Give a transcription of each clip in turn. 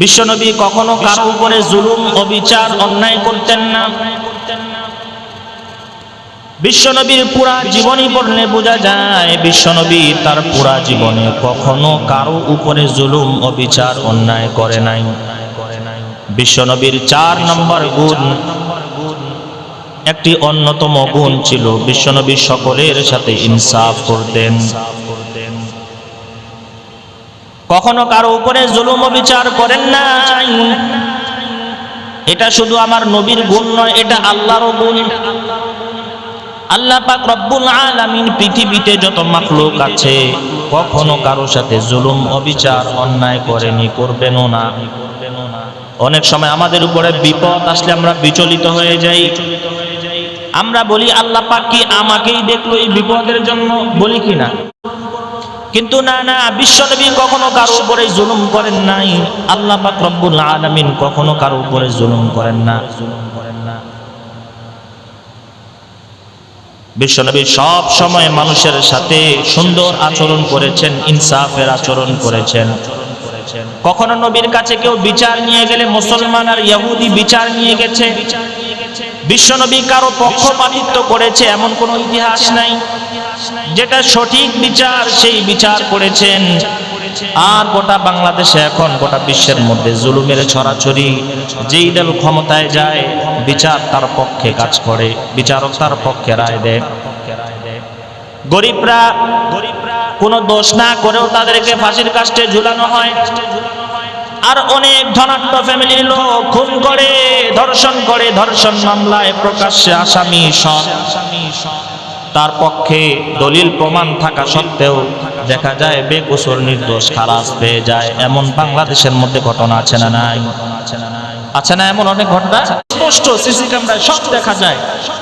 বিশ্বনবী কখনো কারও উপরে জুলুম, অবিচার, অন্যায় করতেন না। বিশ্বনবীর পুরা জীবনী পড়লে বোঝা যায়, বিশ্বনবী তার পুরা জীবনে কখনো কারও উপরে জুলুম, অবিচার, অন্যায় করে নাই। বিশ্বনবীর চার নম্বর গুণ একটি অন্যতম গুণ ছিল, বিশ্বনবী সকলের সাথে ইনসাফ করতেন। কখনো কারও উপরে জুলুম বিচার করেন নাই। এটা শুধু আমার নবীর গুণ নয়, এটা আল্লাহরও গুণ আল্লাহ পাক রব্বুল আলামিন পৃথিবীতে যত মাখলুক আছে, কখনো কারও সাথে জুলুম অবিচার অন্যায় করেনি, করবেনও না। অনেক সময় আমাদের উপরে বিপদ আসলে আমরা বিচলিত হয়ে যাই। আমরা বলি, আল্লাহ পাক কি আমাকেই দেখল এই বিপদের জন্য? বলি কি না? কিন্তু না না বিশ্বনবী কখনো কারও উপরে জুলুম করেন নাই। আল্লাহ পাক রব্বুল আলামিন কখনো কারও উপরে জুলুম করেন না। বিশ্বনবী সব সময় মানুষের সাথে সুন্দর আচরণ করেছেন, ইনসাফের আচরণ করেছেন। কখনো নবীর কাছে কেউ বিচার নিয়ে গেলে মুসলমান আর ইহুদি বিচার নিয়ে গেছে। বিশ্বনবী কারও পক্ষপাতিত্ব করেছে, এমন কোনো ইতিহাস নাই। যেটা সঠিক বিচার, সেই বিচার করেছেন। আর গোটা বাংলাদেশে এখন, গোটা বিশ্বের মধ্যে জুলুমের ছড়াছড়ি, যেই দল ক্ষমতায় যায়, বিচার তার পক্ষে কাজ করে, বিচারক তার পক্ষে রায় দেয়। গরিবরা গরিবরা কোনো দোষ না করেও তাদেরকে ফাঁসির কাস্টে ঝুলানো হয়। আর অনেক ধনাঢ্য ফ্যামিলির লোক খুন করে, ধর্ষণ করে, ধর্ষণ মামলায় প্রকাশ্যে আসামি সৎ তার পক্ষে দলিল প্রমাণ থাকা সত্ত্বেও দেখা যায় বেকসুর নির্দোষ খালাস পেয়ে যায়। এমন বাংলাদেশের মধ্যে ঘটনা আছে না নাই? আছে না এমন অনেক ঘটনা? স্পষ্ট সিসি ক্যামেরায় সব দেখা যায়।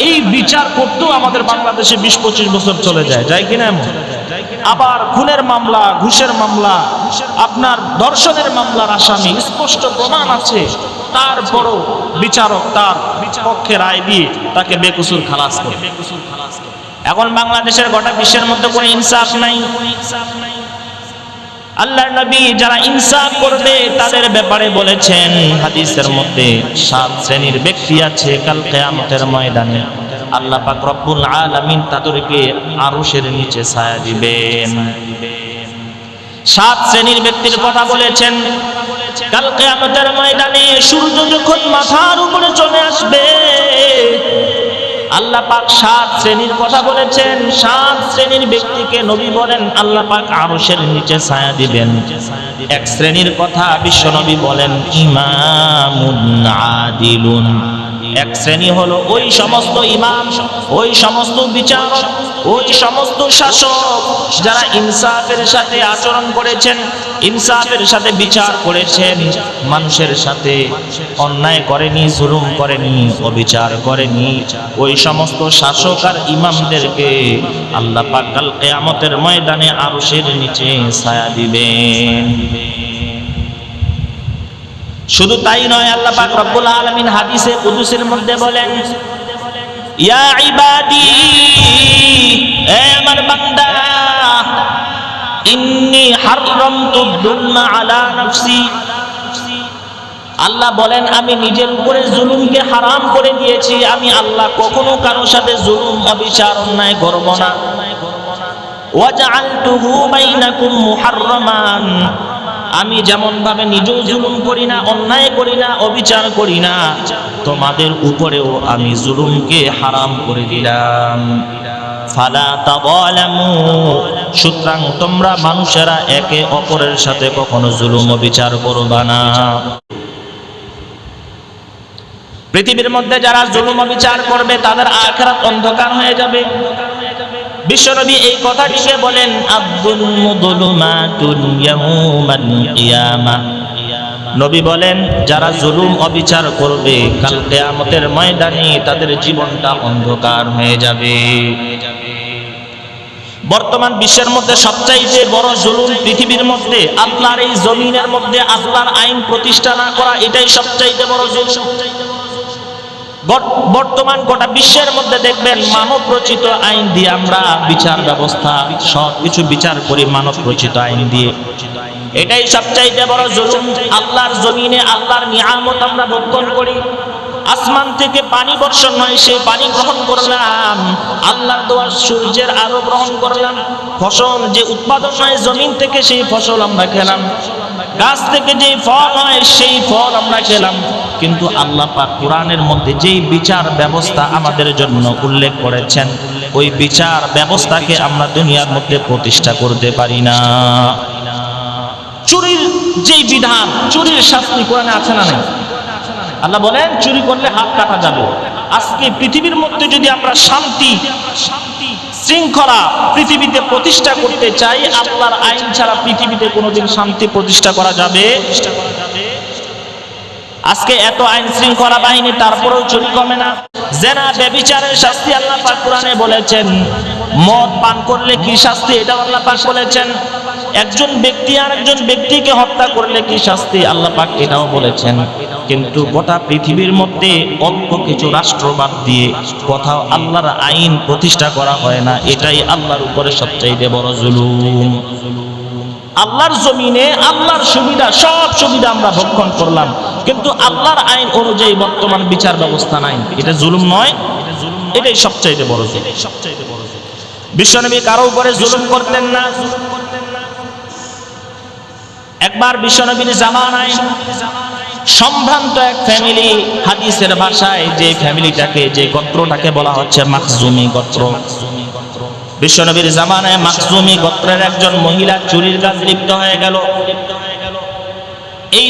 এই বিচার করতেও আমাদের বাংলাদেশে বিশ পঁচিশ বছর চলে যায়। যায় কিনা এমন? আবার খুনের মামলা, ঘুষের মামলা, আপনার দর্শনের মামলার আসামি, স্পষ্ট প্রমাণ আছে। তারপরও বিচারক তার পক্ষে রায় দিয়ে তাকে বেকসুর খালাস করে। এখন বাংলাদেশের গোটা বিশ্বের মধ্যে কোনো ইনসাফ নাই। আল্লাহর নবী যারা ইনসাফ করবে, তাদের ব্যাপারে বলেছেন, হাদিসের মধ্যে সাত শ্রেণির ব্যক্তি আছে কাল কিয়ামতের ময়দানে। আল্লাহ পাক রব্বুল আলামিন তাদেরকে আরশের নিচে ছায়া দিবেন। সাত শ্রেণির ব্যক্তির কথা বলেছেন, কাল কিয়ামতের ময়দানে সূর্য যখন মাথার উপরে চলে আসবে আল্লাহ পাক সাত শ্রেণির কথা বলেছেন। সাত শ্রেণির ব্যক্তিকে নবী বলেন, আল্লাহ পাক আরশের নিচে ছায়া দিবেন। এক শ্রেণির কথা বিশ্ব নবী বলেন, ইমামুন আদিলুন। এক শ্রেণি হলো ওই সমস্ত ইমাম, ওই সমস্ত বিচারক, ওই সমস্ত শাসক যারা ইনসাফের সাথে আচরণ করেছেন। ইনসাফের সাথে বিচার করেছেন, মানুষের সাথে অন্যায় করেনি, জুলুম করেনি, অবিচার করেনি। ওই সমস্ত শাসক আর ইমামদেরকে আল্লাহ পাক কাল কিয়ামতের ময়দানে আরশের নিচে ছায়া দিবেন। শুধু তাই নয়, আল্লাহ পাক রব্বুল আলামিন হাদিসে কুদুসের মধ্যে বলেন, ইয়া ইবাদি, এ আমার বান্দা নাফসি। আল্লাহ বলেন, আমি নিজের উপরে জুলুমকে হারাম করে দিয়েছি। আমি আল্লাহ কখনো কারোর সাথে জুলুম, অবিচার, অন্যায় করব না। আমি যেমন ভাবে নিজেও জুলুম করি না, অন্যায় করি না, অবিচার করি না, তোমাদের উপরেও আমি জুলুমকে হারাম করে দিলাম। ফালা তাযালামু সুতরাং তোমরা মানুষেরা একে অপরের সাথে কখনো জুলুম অবিচার করবা না। পৃথিবীর মধ্যে যারা জুলুম বিচার করবে, তাদের আখেরাত অন্ধকার হয়ে যাবে। বিশ্বনবী এই কথাটিকে বলেন, আব্দুল মুদলুমাতুন ইয়াউমাল কিয়ামা। নবী বলেন, যারা জুলুম অবিচার করবে, কাল কিয়ামতের ময়দানে তাদের জীবনটা অন্ধকার হয়ে যাবে। বর্তমান বিশ্বের মধ্যে সবচাইতে বড় জুলুম পৃথিবীর মধ্যে আল্লাহর এই জমিনের মধ্যে আল্লাহর আইন প্রতিষ্ঠা না করা, এটাই সবচাইতে বড় জুলুম। বর্তমান গোটা বিশ্বের মধ্যে দেখবেন মানব রচিত আইন দিয়ে আমরা বিচার ব্যবস্থা সব কিছু বিচার করি মানব রচিত আইন দিয়ে। এটাই সবচাইতে বড় জুলুম, আল্লাহর জমিনে আল্লাহর নিয়ামত আমরা ভক্ষণ করি। আসমান থেকে পানি বর্ষণ হয়, সেই পানি গ্রহণ করলাম। আল্লাহর দোয়ার সূর্যের আলো গ্রহণ করলাম। ফসল যে উৎপাদন হয়, জমিন থেকে সেই ফসল আমরা খেলাম। গাছ থেকে যে ফল হয়, সেই ফল আমরা খেলাম। কিন্তু আল্লাহ পাক কোরআনের মধ্যে যেই বিচার ব্যবস্থা আমাদের জন্য উল্লেখ করেছেন, ওই বিচার ব্যবস্থাকে আমরা দুনিয়ার মধ্যে প্রতিষ্ঠা করতে পারি না। চুরির যেই বিধান, চুরির শাস্তি কোরআনে আছে না নাই? আল্লাহ বলেন, চুরি করলে হাত কাটা যাবে। আজকে পৃথিবীর মধ্যে যদি আমরা শান্তি, শৃঙ্খলা পৃথিবীতে প্রতিষ্ঠা করতে চাই, আল্লাহর আইন ছাড়া পৃথিবীতে কোনোদিন শান্তি প্রতিষ্ঠা করা যাবে? আজকে এত আইন শৃঙ্খলা বাহিনী, তারপরেও চুরি কমে না। জেনা বেবিচারের শাস্তি আল্লাহ পাক কোরআনে বলেছেন। মদ পান করলে কি শাস্তি? এটা আল্লাহ পাক বলেছেন। একজন ব্যক্তি আর একজন ব্যক্তিকে হত্যা করলে কি শাস্তি? আল্লাহ পাক এটাও বলেছেন। কিন্তু গোটা পৃথিবীর মধ্যে অল্প কিছু রাষ্ট্র বাদ দিয়ে কোথাও আল্লাহর আইন প্রতিষ্ঠা করা হয় না, এটাই আল্লাহর উপরে সবচাইতে বড় জুলুম। আল্লাহর জমিনে আল্লাহর সুবিধা, সব সুবিধা আমরা ভক্ষণ করলাম। কিন্তু আল্লাহর আইন অনুযায়ী বর্তমান বিচার ব্যবস্থা নাই। এটা জুলুম নয়, এটাই সবচাইতে বড় জুলুম সবচাইতে বড় জুলুম। বিশ্বনবী কারও উপরে জুলুম করতেন না। একবার বিশ্বনবীর জামানায় সম্ভ্রান্ত এক ফ্যামিলি হাদিসের ভাষায় যে ফ্যামিলিটাকে, যে গোত্রটাকে বলা হচ্ছে মাখজুমি গোত্র। বিশ্বনবীর জামানায় মাকসুমি গোত্রের একজন মহিলা চুরির কাজ লিপ্ত হয়ে গেল। এই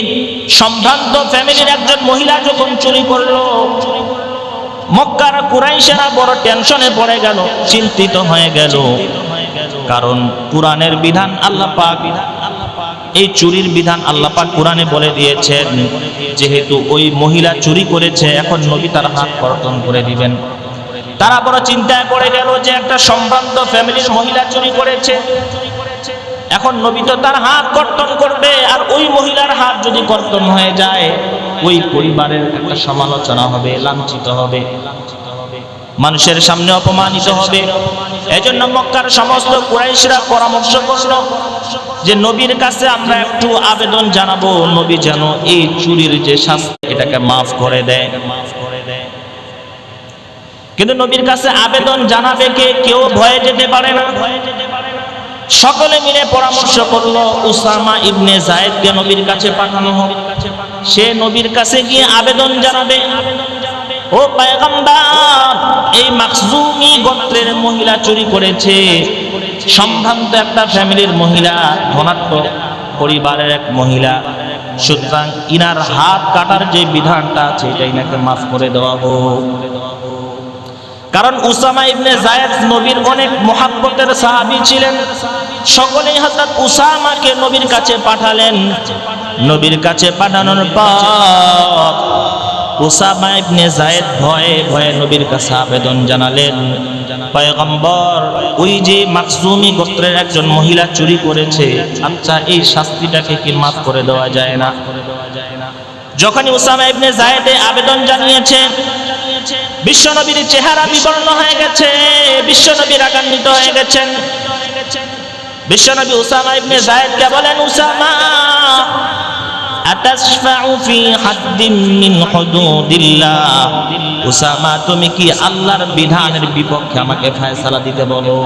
সম্ভ্রান্ত ফ্যামিলির একজন মহিলা যখন চুরি করল, মক্কার কুরাইশেরা বড় টেনশনে পড়ে গেল, চিন্তিত হয়ে গেল। কারণ কোরআনের বিধান আল্লাহ পাক এই চুরির বিধান আল্লাহ পাক কোরআনে বলে দিয়েছেন, যেহেতু ওই মহিলা চুরি করেছে, এখন নবী তার হাত কর্তন করে দিবেন। তারা বড় চিন্তায় পড়ে গেল যে একটা সম্ভ্রান্ত ফ্যামিলির মহিলা চুরি করেছে। এখন নবী তো তার হাত কর্তন করবে, আর ওই মহিলার হাত যদি কর্তন হয়ে যায়, ওই পরিবারের একটা সমালোচনা হবে, লাঞ্ছিত হবে। মানুষের সামনে অপমানিত হবে। এজন্য মক্কার সমস্ত কুরাইশরা পরামর্শ করল যে নবীর কাছে আমরা একটু আবেদন জানাব, নবী যেন এই চুরির যে শাস্তি, এটাকে মাফ করে দেয়। কিন্তু নবীর কাছে আবেদন জানাবে কে, কেউ ভয়ে যেতে পারে না। সকলে মিলে পরামর্শ করল, উসামা ইবনে জায়েদকে নবীর কাছে পাঠানো হোক। সে নবীর কাছে গিয়ে আবেদন জানাবে। ও পায়গাম্বার, এই মাকজুমি গোত্রের মহিলা চুরি করেছে। সম্ভ্রান্ত একটা ফ্যামিলির মহিলা, ধনাত্ম পরিবারের এক মহিলা। সুতরাং ইনার হাত কাটার যে বিধানটা আছে, এটা ইনাকে মাফ করে দেওয়া হোক। কারণ উসামা ইবনে জায়েদ নবীর অনেক মোহাব্বতের সাহাবী ছিলেন। সকলেই হযরত উসামাকে নবীর কাছে পাঠালেন। নবীর কাছে পাঠানোর পর উসামা ইবনে জায়েদ ভয়ে ভয়ে নবীর কাছে আবেদন জানালেন। পয়গম্বর, ওই যে মাকসুমি গোত্রের একজন মহিলা চুরি করেছে আচ্ছা এই শাস্তিটাকে কি মাফ করে দেওয়া যায় না? যখনই উসামা ইবনে জায়েদে আবেদন জানিয়েছে, বিশ্বনবীর চেহারা বিবর্ণ হয়ে গেছে, বিশ্বনবী রাগান্বিত হয়ে গেছেন। বিশ্বনবী উসামা ইবনে জায়েদকে বলেন, উসামা তুমি কি আল্লাহর বিধানের বিপক্ষে আমাকে ফয়সালা দিতে বলো?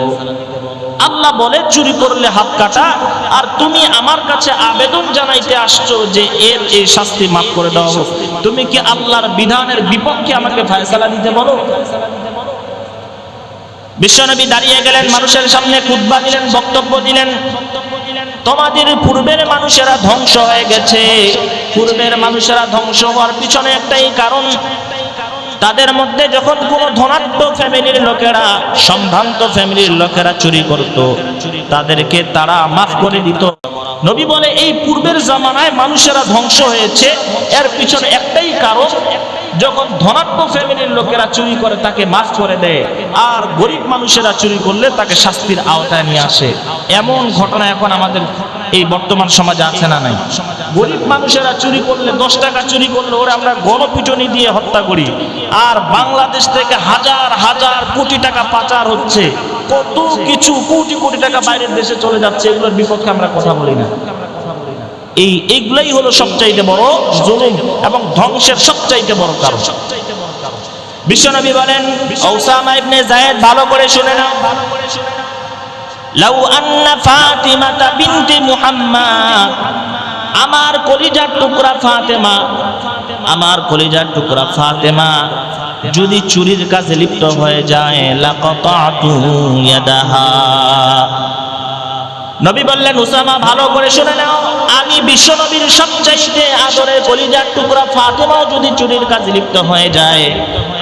আল্লাহ বলে, চুরি করলে হাত কাটা। আর তুমি আমার কাছে আবেদন জানাইতে আসছো যে এর এই শাস্তি মাফ করে দাও। তুমি কি আল্লাহর বিধানের বিপক্ষে আমাকে ফয়সালা দিতে বলো? বিশ্বনবী দাঁড়িয়ে গেলেন, মানুষের সামনে খুতবা দিলেন, বক্তব্য দিলেন। তোমাদের পূর্বের মানুষেরা ধ্বংস হয়ে গেছে। পূর্বের মানুষেরা ধ্বংস হওয়ার পিছনে একটাই কারণ, তাদের মধ্যে যখন কোন ধনাত্মক ফ্যামিলির লোকেরা, সম্ভ্রান্ত ফ্যামিলির লোকেরা চুরি করত, তাদেরকে তারা মাফ করে দিত। নবী বলে, এই পূর্বের জামানায় মানুষেরা ধ্বংস হয়েছে। এর পিছনে একটাই কারণ যখন ধনাত্মক ফ্যামিলির লোকেরা চুরি করে, তাকে মাফ করে দেয়। আর গরিব মানুষেরা চুরি করলে তাকে শাস্তির আওতায় নিয়ে আসে। এমন ঘটনা এখন আমাদের এই বর্তমান সমাজে আছে না নাই? গরিব মানুষেরা চুরি করলে, দশ টাকা চুরি করলে ওরা আমরা গণপিটনি দিয়ে হত্যা করি। আর বাংলাদেশ থেকে হাজার হাজার কোটি টাকা পাচার হচ্ছে। কত কিছু কোটি কোটি টাকা বাইরের দেশে চলে যাচ্ছে, এগুলোর বিপক্ষে আমরা কথা বলি না। এই এইগুলাই হলো সবচাইতে বড় জুলুম এবং ধ্বংসের সবচাইতে বড় কারণ। বিশ্বনবী বলেন, ঔসামা ইবনে জায়েদ ভালো করে শুনে নাও। ভালো করে শুনে নাও লাউ আন্না ফাতিমাতা বিনতে মুহাম্মদ আমার কলিজার টুকরা ফাতেমা, আমার কলিজার টুকরা ফাতেমা, যদি চুরির কাছে লিপ্ত হয়ে যায়, লাকাতাতু ইয়াদাহা। নবী বললেন উসামা ভালো করে শুনে নাও। আমি বিশ্বনবীর সবচাইতে আদরের কলিজার টুকরা ফাতেমাও যদি চুরির কাজে লিপ্ত হয়ে যায়,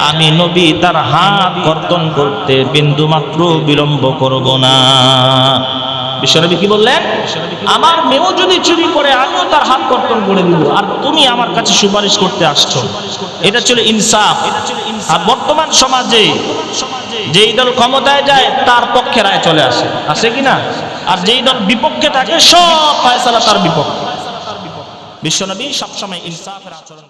আমি নবী তার হাত কর্তন করতে বিন্দু মাত্র বিলম্ব করব না। বিশ্বনবী কি বললেন? আমার মেয়েও যদি চুরি করে, আমিও তার হাত কর্তন করে দিব। আর তুমি আমার কাছে সুপারিশ করতে আসছো। এটা ছিল ইনসাফ। আর বর্তমান সমাজে যেই দল ক্ষমতায় যায়, তার পক্ষে রায় চলে আসে। আসে কি না? আর যেই দল বিপক্ষে থাকে সব ফায়সালা তার বিপক্ষে। বিশ্বনবী সবসময় ইনসাফের আচরণ